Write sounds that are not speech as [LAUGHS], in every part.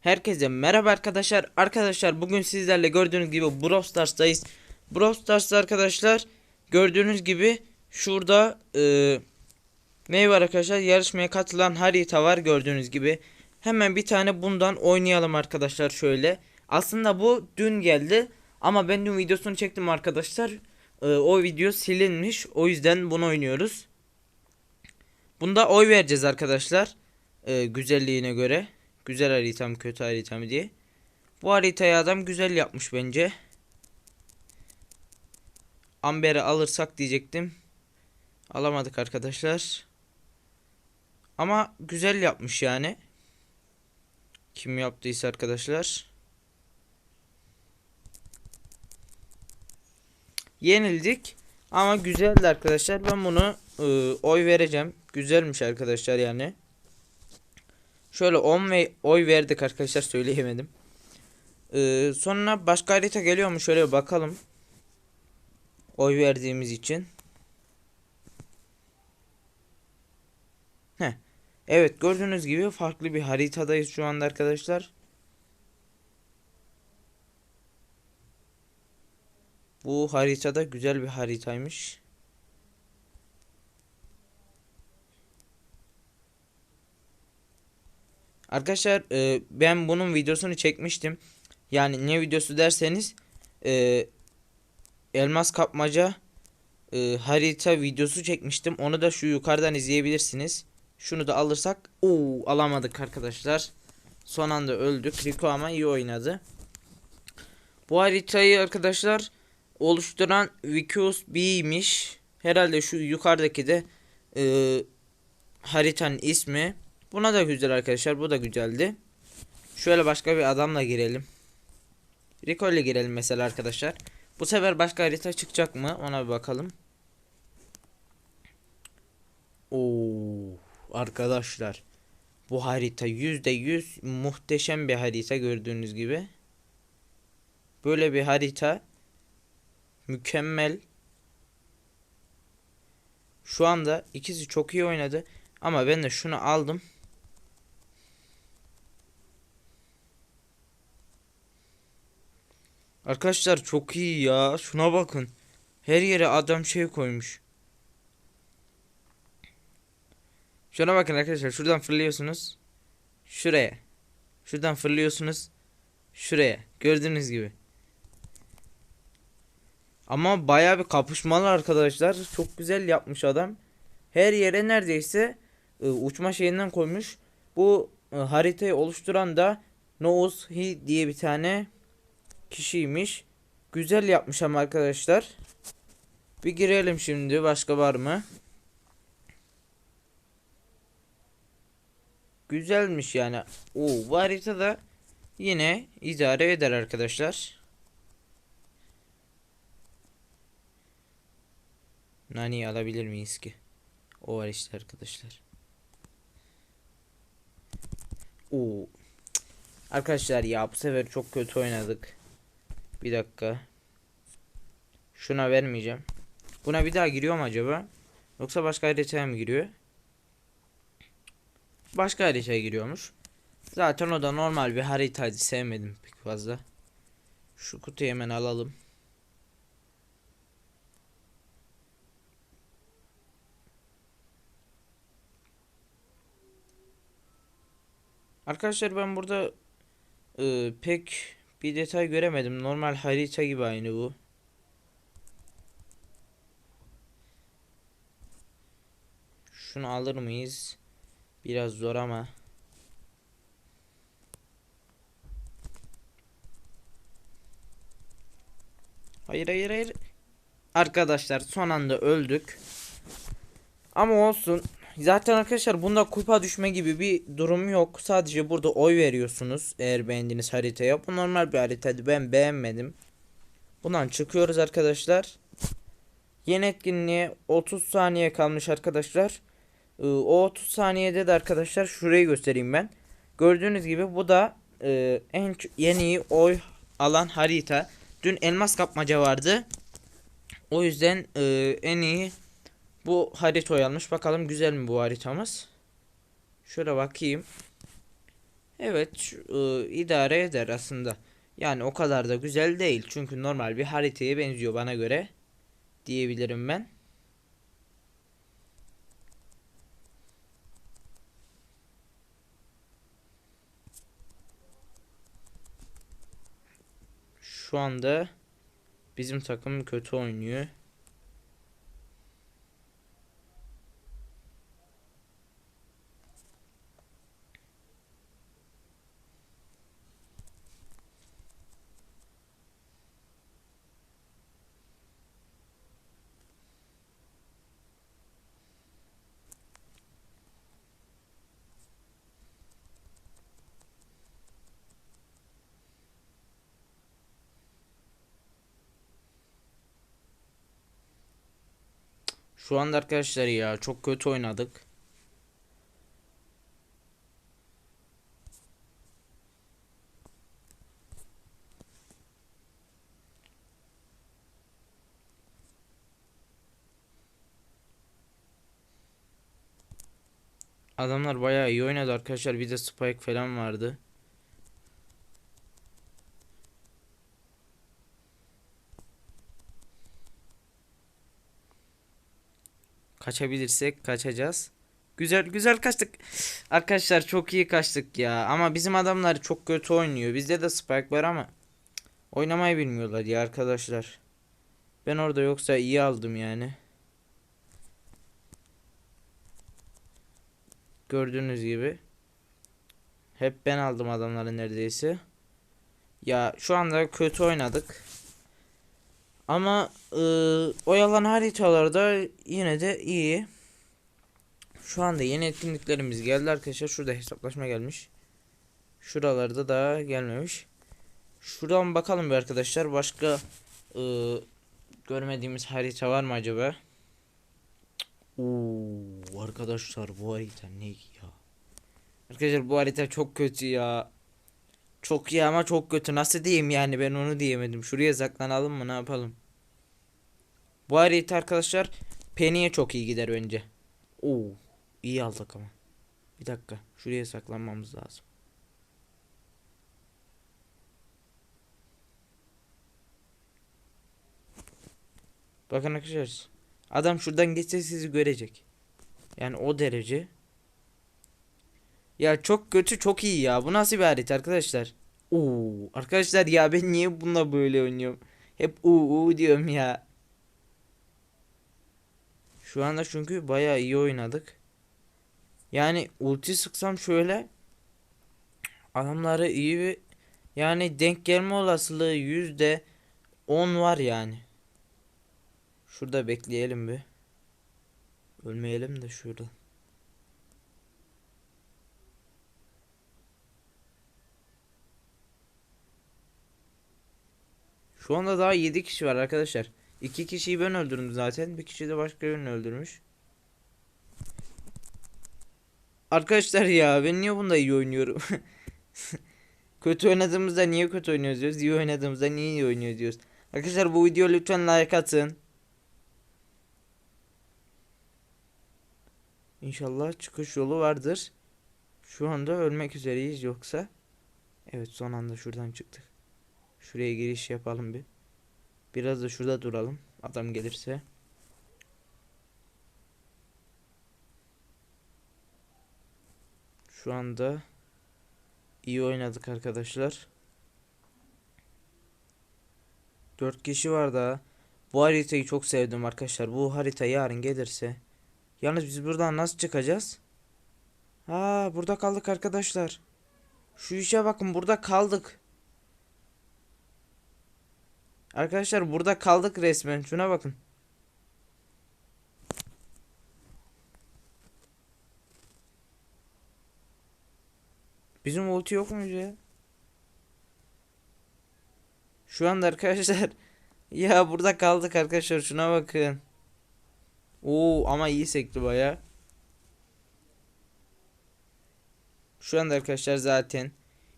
Herkese merhaba arkadaşlar. Arkadaşlar bugün sizlerle gördüğünüz gibi Brawl Stars'tayız. Brawl Stars'ta arkadaşlar gördüğünüz gibi şurada e, ne var arkadaşlar? Yarışmaya katılan harita var gördüğünüz gibi. Hemen bir tane bundan oynayalım arkadaşlar şöyle. Aslında bu dün geldi ama ben dün videosunu çektim arkadaşlar. E, o video silinmiş. O yüzden bunu oynuyoruz. Bunda oy vereceğiz arkadaşlar. E, güzelliğine göre. Güzel haritam kötü haritam diye. Bu haritayı adam güzel yapmış bence. Amber'i alırsak diyecektim. Alamadık arkadaşlar. Ama güzel yapmış yani. Kim yaptıysa arkadaşlar. Yenildik. Ama güzeldi arkadaşlar. Ben bunu ıı, oy vereceğim. Güzelmiş arkadaşlar yani. Şöyle 10 ve oy verdik arkadaşlar söyleyemedim. Ee, sonra başka harita geliyor mu şöyle bakalım. Oy verdiğimiz için. Heh. Evet gördüğünüz gibi farklı bir haritadayız şu anda arkadaşlar. Bu haritada güzel bir haritaymış. Arkadaşlar e, ben bunun videosunu çekmiştim. Yani ne videosu derseniz e, elmas kapmaca e, harita videosu çekmiştim. Onu da şu yukarıdan izleyebilirsiniz. Şunu da alırsak Oo, alamadık arkadaşlar. Son anda öldük. Rico ama iyi oynadı. Bu haritayı arkadaşlar oluşturan Vicus B'ymiş. Herhalde şu yukarıdaki de e, haritanın ismi. Buna da güzel arkadaşlar. Bu da güzeldi. Şöyle başka bir adamla girelim. Rico ile girelim mesela arkadaşlar. Bu sefer başka harita çıkacak mı? Ona bir bakalım. Oo, arkadaşlar. Bu harita %100 muhteşem bir harita gördüğünüz gibi. Böyle bir harita mükemmel. Şu anda ikisi çok iyi oynadı ama ben de şunu aldım. Arkadaşlar çok iyi ya. Şuna bakın. Her yere adam şey koymuş. Şuna bakın arkadaşlar. Şuradan fırlıyorsunuz. Şuraya. Şuradan fırlıyorsunuz. Şuraya. Gördüğünüz gibi. Ama baya bir kapışmalı arkadaşlar. Çok güzel yapmış adam. Her yere neredeyse e, uçma şeyinden koymuş. Bu e, haritayı oluşturan da Noos He diye bir tane kişiymiş. Güzel yapmış ama arkadaşlar. Bir girelim şimdi. Başka var mı? Güzelmiş yani. Oo, bu haritada yine idare eder arkadaşlar. Nani alabilir miyiz ki? O var işte arkadaşlar. Oo. Arkadaşlar ya bu sefer çok kötü oynadık. Bir dakika. Şuna vermeyeceğim. Buna bir daha giriyor mu acaba? Yoksa başka haritaya mı giriyor? Başka haritaya giriyormuş. Zaten o da normal bir haritaydı. Sevmedim pek fazla. Şu kutuyu hemen alalım. Arkadaşlar ben burada e, pek bir detay göremedim. Normal harita gibi aynı bu. Şunu alır mıyız? Biraz zor ama. Hayır hayır hayır. Arkadaşlar son anda öldük. Ama olsun. Zaten arkadaşlar bunda kupa düşme gibi bir durum yok. Sadece burada oy veriyorsunuz eğer beğendiğiniz haritaya. Bu normal bir haritaydı. Ben beğenmedim. Bundan çıkıyoruz arkadaşlar. Yeni etkinliğe 30 saniye kalmış arkadaşlar. Ee, o 30 saniyede de arkadaşlar şurayı göstereyim ben. Gördüğünüz gibi bu da e, en yeni oy alan harita. Dün elmas kapmaca vardı. O yüzden e, en iyi bu harita almış. Bakalım güzel mi bu haritamız? Şöyle bakayım. Evet e, idare eder aslında. Yani o kadar da güzel değil. Çünkü normal bir haritaya benziyor bana göre. Diyebilirim ben. Şu anda bizim takım kötü oynuyor. Şu anda arkadaşlar ya çok kötü oynadık. Adamlar bayağı iyi oynadı arkadaşlar. Bir de spike falan vardı. Kaçabilirsek kaçacağız. Güzel güzel kaçtık. Arkadaşlar çok iyi kaçtık ya. Ama bizim adamlar çok kötü oynuyor. Bizde de spike var ama oynamayı bilmiyorlar ya arkadaşlar. Ben orada yoksa iyi aldım yani. Gördüğünüz gibi. Hep ben aldım adamları neredeyse. Ya şu anda kötü oynadık. Ama ıı, oyalan haritalarda yine de iyi. Şu anda yeni etkinliklerimiz geldi arkadaşlar. Şurada hesaplaşma gelmiş. Şuralarda da gelmemiş. Şuradan bakalım bir arkadaşlar. Başka ıı, görmediğimiz harita var mı acaba? Oo, arkadaşlar bu harita ne ya? Arkadaşlar bu harita çok kötü ya. Çok iyi ama çok kötü. Nasıl diyeyim yani ben onu diyemedim. Şuraya saklanalım mı ne yapalım? Bu harita arkadaşlar Penny'e çok iyi gider önce. Oo, iyi aldık ama. Bir dakika. Şuraya saklanmamız lazım. Bakın arkadaşlar. Adam şuradan geçse sizi görecek. Yani o derece. Ya çok kötü çok iyi ya. Bu nasıl bir harita arkadaşlar? Oo, arkadaşlar ya ben niye bununla böyle oynuyorum? Hep uuu diyorum ya. Şu anda çünkü bayağı iyi oynadık. Yani ulti sıksam şöyle adamları iyi bir yani denk gelme olasılığı yüzde 10 var yani. Şurada bekleyelim bir. Ölmeyelim de şurada. Şu anda daha 7 kişi var arkadaşlar. 2 kişiyi ben öldürdüm zaten. Bir kişi de başka birini öldürmüş. Arkadaşlar ya ben niye bunda iyi oynuyorum? [LAUGHS] kötü oynadığımızda niye kötü oynuyoruz diyoruz. İyi oynadığımızda niye iyi oynuyoruz diyoruz. Arkadaşlar bu video lütfen like atın. İnşallah çıkış yolu vardır. Şu anda ölmek üzereyiz yoksa. Evet son anda şuradan çıktık. Şuraya giriş yapalım bir. Biraz da şurada duralım. Adam gelirse. Şu anda iyi oynadık arkadaşlar. 4 kişi var daha. Bu haritayı çok sevdim arkadaşlar. Bu harita yarın gelirse. Yalnız biz buradan nasıl çıkacağız? Ha burada kaldık arkadaşlar. Şu işe bakın burada kaldık. Arkadaşlar burada kaldık resmen. Şuna bakın. Bizim ulti yok muydu ya? Şu anda arkadaşlar [LAUGHS] ya burada kaldık arkadaşlar şuna bakın. Oo ama iyi sekti baya. Şu anda arkadaşlar zaten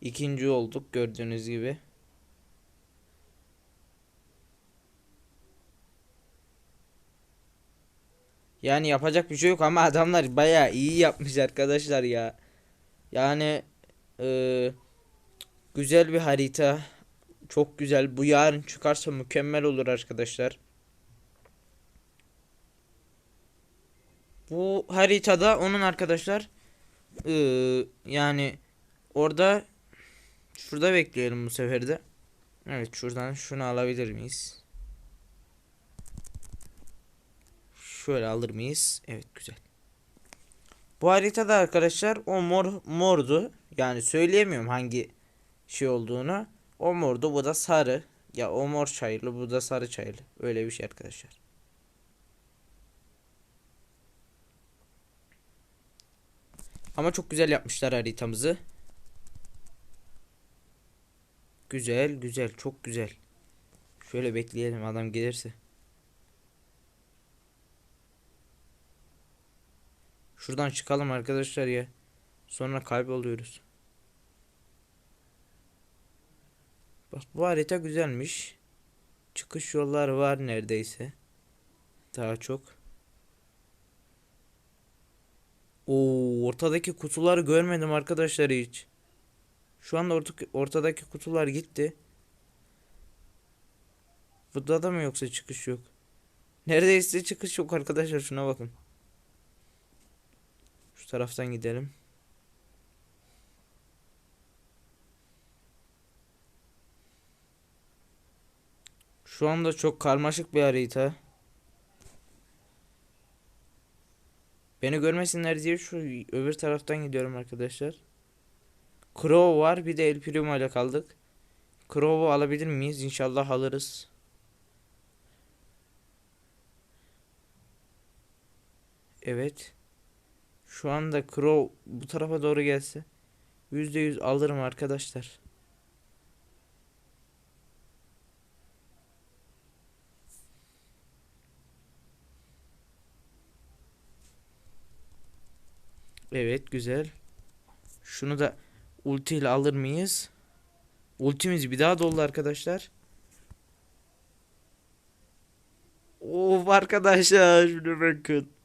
ikinci olduk gördüğünüz gibi. Yani yapacak bir şey yok ama adamlar baya iyi yapmış arkadaşlar ya. Yani Ee, güzel bir harita. Çok güzel. Bu yarın çıkarsa mükemmel olur arkadaşlar. Bu haritada onun arkadaşlar ee, yani orada şurada bekleyelim bu sefer de. Evet şuradan şunu alabilir miyiz? Şöyle alır mıyız? Evet güzel. Bu haritada arkadaşlar o mor mordu. Yani söyleyemiyorum hangi şey olduğunu. O mordu bu da sarı. Ya o mor çayırlı bu da sarı çayırlı. Öyle bir şey arkadaşlar. Ama çok güzel yapmışlar haritamızı. Güzel güzel çok güzel. Şöyle bekleyelim adam gelirse. Şuradan çıkalım arkadaşlar ya. Sonra kayboluyoruz. Bak bu harita güzelmiş. Çıkış yolları var neredeyse. Daha çok. Oo, ortadaki kutuları görmedim arkadaşlar hiç. Şu anda orta, ortadaki kutular gitti. Burada da mı yoksa çıkış yok? Neredeyse çıkış yok arkadaşlar şuna bakın. Taraftan gidelim. Şu anda çok karmaşık bir harita. Beni görmesinler diye şu öbür taraftan gidiyorum arkadaşlar. Crow var bir de El Primo ile kaldık. Crow'u alabilir miyiz? İnşallah alırız. Evet. Şu anda Crow bu tarafa doğru gelse %100 alırım arkadaşlar. Evet güzel. Şunu da ulti ile alır mıyız? Ultimiz bir daha doldu arkadaşlar. Of arkadaşlar şuna bakın.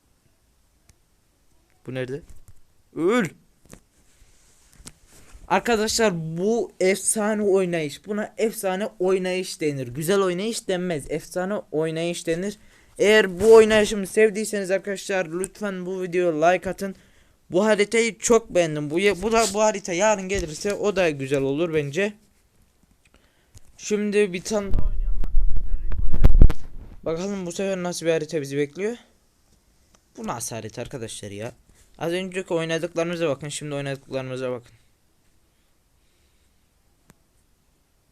Bu nerede? Öl. Arkadaşlar bu efsane oynayış. Buna efsane oynayış denir. Güzel oynayış denmez. Efsane oynayış denir. Eğer bu oynayışımı sevdiyseniz arkadaşlar lütfen bu videoya like atın. Bu haritayı çok beğendim. Bu bu da bu harita yarın gelirse o da güzel olur bence. Şimdi bir tane daha oynayalım. Bakalım bu sefer nasıl bir harita bizi bekliyor. Bu nasıl harita arkadaşlar ya? Az önceki oynadıklarımıza bakın. Şimdi oynadıklarımıza bakın.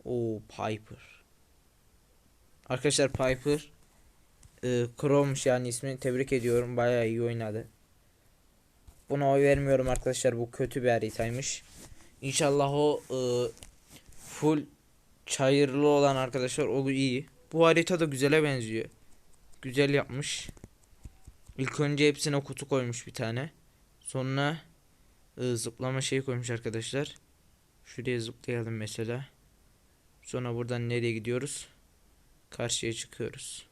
O Piper. Arkadaşlar Piper e, Chrome'muş yani ismini tebrik ediyorum. Bayağı iyi oynadı. Buna oy vermiyorum arkadaşlar. Bu kötü bir haritaymış. İnşallah o e, full çayırlı olan arkadaşlar o iyi. Bu harita da güzele benziyor. Güzel yapmış. İlk önce hepsine kutu koymuş bir tane. Sonra e, zıplama şeyi koymuş arkadaşlar. Şuraya zıplayalım mesela. Sonra buradan nereye gidiyoruz? Karşıya çıkıyoruz.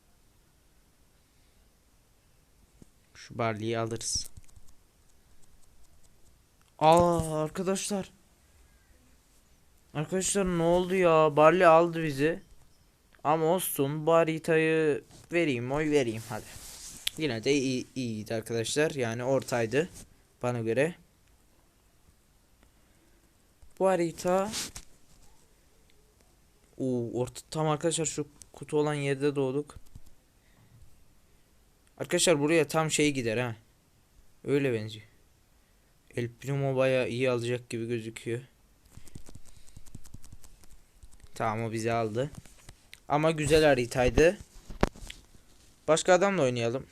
Şu barliyi alırız. Aa arkadaşlar. Arkadaşlar ne oldu ya? Barley aldı bizi. Ama olsun bu haritayı vereyim oy vereyim hadi. Yine de iyi, iyiydi arkadaşlar. Yani ortaydı bana göre. Bu harita Oo, orta tam arkadaşlar şu kutu olan yerde doğduk. Arkadaşlar buraya tam şey gider ha. Öyle benziyor. El Primo baya iyi alacak gibi gözüküyor. Tamam o bizi aldı. Ama güzel haritaydı. Başka adamla oynayalım.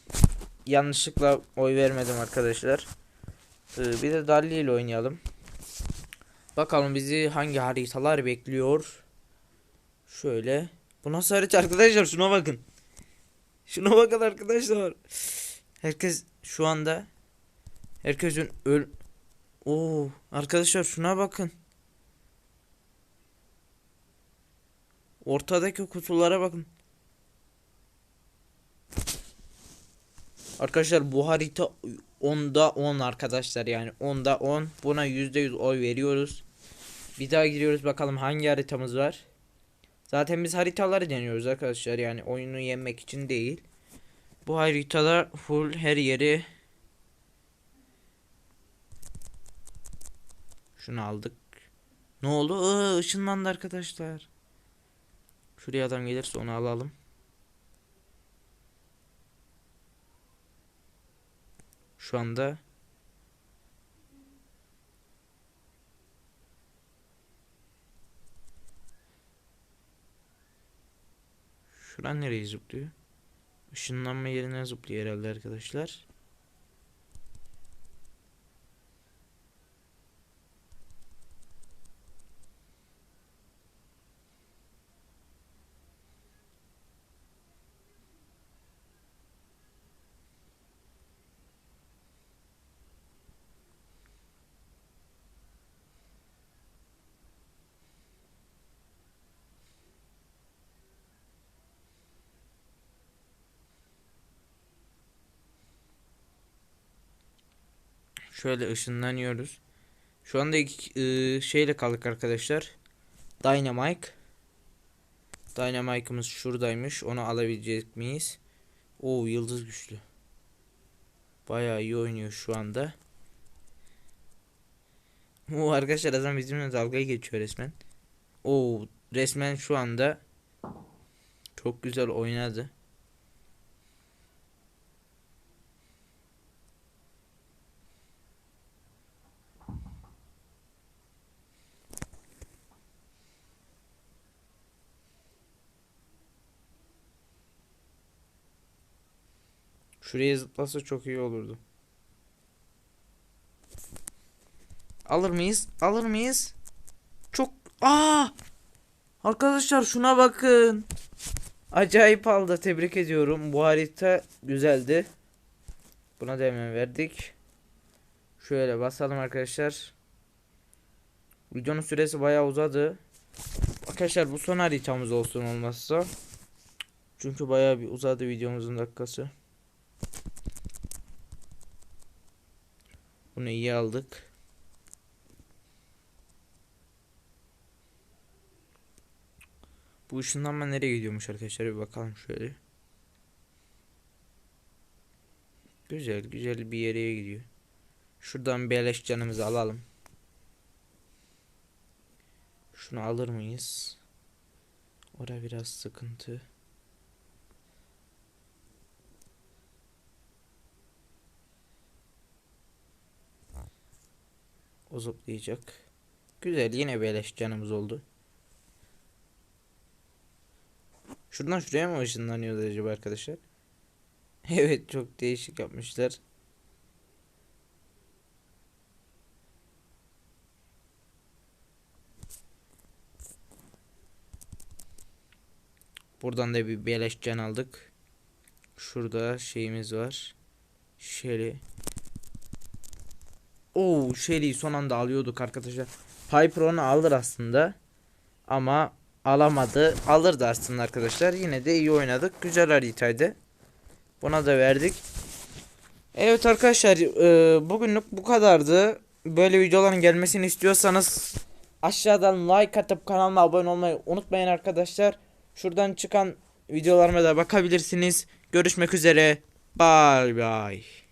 Yanlışlıkla oy vermedim arkadaşlar. Ee, bir de Dalli ile oynayalım. Bakalım bizi hangi haritalar bekliyor. Şöyle. Bu nasıl harita arkadaşlar? Şuna bakın. Şuna bakın arkadaşlar. Herkes şu anda herkesin öl Oo, arkadaşlar şuna bakın. Ortadaki kutulara bakın. Arkadaşlar bu harita 10'da 10 arkadaşlar yani 10'da 10 buna %100 oy veriyoruz. Bir daha giriyoruz bakalım hangi haritamız var. Zaten biz haritaları deniyoruz arkadaşlar yani oyunu yenmek için değil. Bu haritalar full her yeri Şunu aldık. Ne oldu? Iı, ışınlandı arkadaşlar. Şuraya adam gelirse onu alalım. Şu anda Şuran nereye zıplıyor? Işınlanma yerine zıplıyor herhalde arkadaşlar. Şöyle ışınlanıyoruz. Şu anda iki ıı, şeyle kaldık arkadaşlar. Dynamite. Dynamite'ımız şuradaymış. Onu alabilecek miyiz? Oo yıldız güçlü. Bayağı iyi oynuyor şu anda. [LAUGHS] Oo arkadaşlar adam bizimle dalga geçiyor resmen. Oo resmen şu anda çok güzel oynadı. Şuraya zıplasa çok iyi olurdu. Alır mıyız? Alır mıyız? Çok... Aa! Arkadaşlar şuna bakın. Acayip aldı. Tebrik ediyorum. Bu harita güzeldi. Buna hemen verdik. Şöyle basalım arkadaşlar. Videonun süresi bayağı uzadı. Arkadaşlar bu son haritamız olsun olmazsa. Çünkü bayağı bir uzadı videomuzun dakikası. Bunu iyi aldık. Bu ışınlanma nereye gidiyormuş arkadaşlar bir bakalım şöyle. Güzel güzel bir yere gidiyor. Şuradan beleş canımızı alalım. Şunu alır mıyız? Ora biraz sıkıntı. O zıplayacak. Güzel yine beleş canımız oldu. Şuradan şuraya mı ışınlanıyordu acaba arkadaşlar? [LAUGHS] evet çok değişik yapmışlar. Buradan da bir beleş aldık. Şurada şeyimiz var. Şöyle. Oo Shelly'i son anda alıyorduk arkadaşlar. Piper onu alır aslında. Ama alamadı. Alırdı aslında arkadaşlar. Yine de iyi oynadık. Güzel haritaydı. Buna da verdik. Evet arkadaşlar e, bugünlük bu kadardı. Böyle videoların gelmesini istiyorsanız aşağıdan like atıp kanalıma abone olmayı unutmayın arkadaşlar. Şuradan çıkan videolarıma da bakabilirsiniz. Görüşmek üzere. Bye bye.